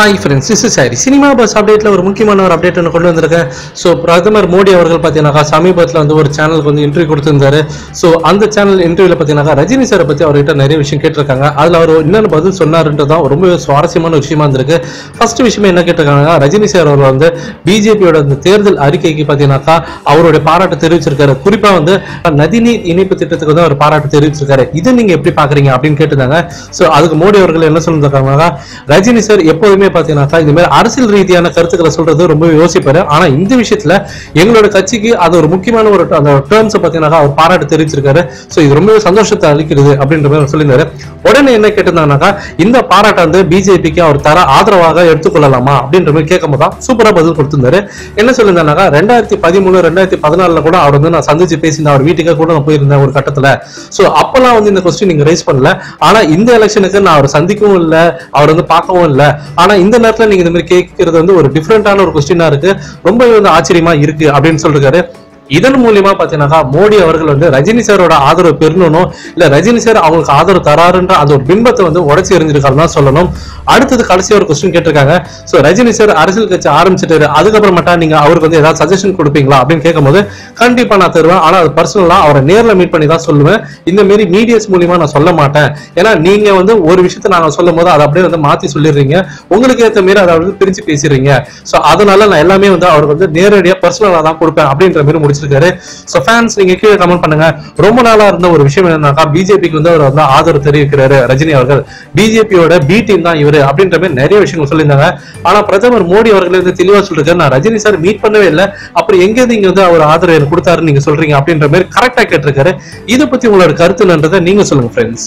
Hi friends is sorry cinema buzz அப்டேட்டில் ஒரு முக்கியமான ஒரு அப்டேட் ஒன்று கொண்டு வந்திருக்கேன். ஸோ பிரதமர் மோடி அவர்கள் பார்த்தீங்கன்னாக்கா சமீபத்தில் வந்து ஒரு சேனலுக்கு வந்து இன்டர்வியூ கொடுத்துருந்தாரு. ஸோ அந்த சேனல் இன்டர்வியூவில் பார்த்தீங்கன்னாக்கா ரஜினி சாரை பற்றி அவர்கிட்ட நிறைய விஷயம் கேட்டிருக்காங்க. அதில் அவர் என்னென்ன பதில் சொன்னாருன்றது தான் ரொம்ப சுவாரஸ்யமான விஷயமா இருந்திருக்கு. ஃபர்ஸ்ட் விஷயம் என்ன கேட்டிருக்காங்கன்னா ரஜினி சார் அவர் வந்து பிஜேபியோட அந்த தேர்தல் அறிக்கைக்கு பார்த்தீங்கன்னாக்கா அவருடைய பாராட்டு தெரிவிச்சிருக்காரு. குறிப்பாக வந்து நதிநீர் இணைப்பு திட்டத்துக்கு வந்து அவர் பாராட்டு தெரிவிச்சிருக்காரு. இது நீங்கள் எப்படி பார்க்குறீங்க அப்படின்னு கேட்டிருந்தாங்க. ஸோ அதுக்கு மோடி அவர்கள் என்ன சொல்லியிருக்காங்கன்னா ரஜினி சார் எப்போதுமே பார்த்தீங்கன்னாக்கா இந்த மாதிரி அரசியல் ரீதியான கருத்துக்களை சொல்றது ரொம்ப யோசிப்பாரு. ஆனா இந்த விஷயத்துல எங்களோட கட்சிக்கு அது ஒரு முக்கியமான ஒரு அந்த டேர்ம்ஸ் பார்த்தீங்கன்னாக்கா அவர் பாராட்டு தெரிவிச்சிருக்காரு. ஸோ இது ரொம்பவே சந்தோஷத்தை அளிக்கிறது அப்படின்ற மாதிரி சொல்லியிருந்தாரு. உடனே என்ன கேட்டிருந்தாங்கன்னாக்கா இந்த பாராட்டை வந்து பிஜேபிக்கு அவர் தர ஆதரவாக எடுத்துக்கொள்ளலாமா அப்படின்ற மாதிரி கேட்கும்போது தான் சூப்பரா பதில் கொடுத்திருந்தாரு. என்ன சொல்லியிருந்தாருனாக்கா ரெண்டாயிரத்தி பதிமூணு ரெண்டாயிரத்தி பதினாலில் கூட அவர் வந்து நான் சந்திச்சு பேசியிருந்தேன். அவர் வீட்டுக்கு கூட நான் போயிருந்தேன் ஒரு கட்டத்துல. சோ அப்பெல்லாம் வந்து இந்த கொஸ்டின் நீங்க ரைஸ் பண்ணல. ஆனா இந்த எலெக்ஷனுக்கு நான் அவர் சந்திக்கவும் இல்ல அவர் வந்து பார்க்கவும் இல்ல. ஆனா இந்த நேரத்துல நீங்க இந்த மாதிரி கேட்கறது வந்து ஒரு டிஃப்ரெண்டான ஒரு கொஸ்டினா இருக்கு. ரொம்பவே வந்து ஆச்சரியமா இருக்கு அப்படின்னு சொல்லிருக்காரு. இதன் மூலியமா பாத்தீங்கன்னா மோடி அவர்கள் வந்து ரஜினி சாரோட ஆதரவு பெறணும் இல்ல ரஜினி சார் அவங்களுக்கு ஆதரவு தராருன்ற அந்த ஒரு பிம்பத்தை வந்து உடச்சி எறிஞ்சிருக்காரு தான் சொல்லணும். அடுத்தது கடைசி ஒரு கொஸ்டின் கேட்டிருக்காங்க. சோ ரஜினி சார் அரசியல் கட்சி ஆரம்பிச்சிட்டாரு. அதுக்கப்புறமேட்டா நீங்க அவருக்கு வந்து ஏதாவது சஜஷன் கொடுப்பீங்களா அப்படின்னு கேட்கும்போது கண்டிப்பா நான் தருவேன். ஆனா அது பர்சனலா அவரை நேர்ல மீட் பண்ணி தான் சொல்லுவேன். இந்த மாதிரி மீடியாஸ் மூலியமா நான் சொல்ல மாட்டேன். ஏன்னா நீங்க வந்து ஒரு விஷயத்த நாங்க சொல்லும் போது அதை அப்படியே வந்து மாத்தி சொல்லிடுறீங்க. உங்களுக்கு ஏத்த மாதிரி அதை வந்து பிரிச்சு பேசிடுறீங்க. சோ அதனால நான் எல்லாமே வந்து அவருக்கு வந்து நேரடியா பர்சனலா தான் கொடுப்பேன் அப்படின்ற மாதிரி முடிச்சிருக்காரு ஸோ ஃபேன்ஸ் நீங்க கீழே கமெண்ட் பண்ணுங்க. ரொம்ப நாளா இருந்த ஒரு விஷயம் என்னன்னாக்கா பிஜேபிக்கு வந்து அவர் வந்து ஆதரவு தெரிவிக்கிறாரு ரஜினி அவர்கள். பிஜேபியோட பி டீம் தான் இவரு அப்படின்ற மாதிரி நிறைய விஷயங்கள் சொல்லியிருந்தாங்க. ஆனா பிரதமர் மோடி அவர்கள் வந்து தெளிவா சொல்லிருக்காரு நான் ரஜினி சார் மீட் பண்ணவே இல்லை. அப்புறம் எங்க நீங்க வந்து அவர் ஆதரவு எனக்கு கொடுத்தாரு நீங்க சொல்றீங்க? அப்படின்ற மாதிரி கரெக்டா கேட்டிருக்காரு. இதை பத்தி உங்களோட கருத்து நீங்க சொல்லுங்க ஃப்ரெண்ட்ஸ்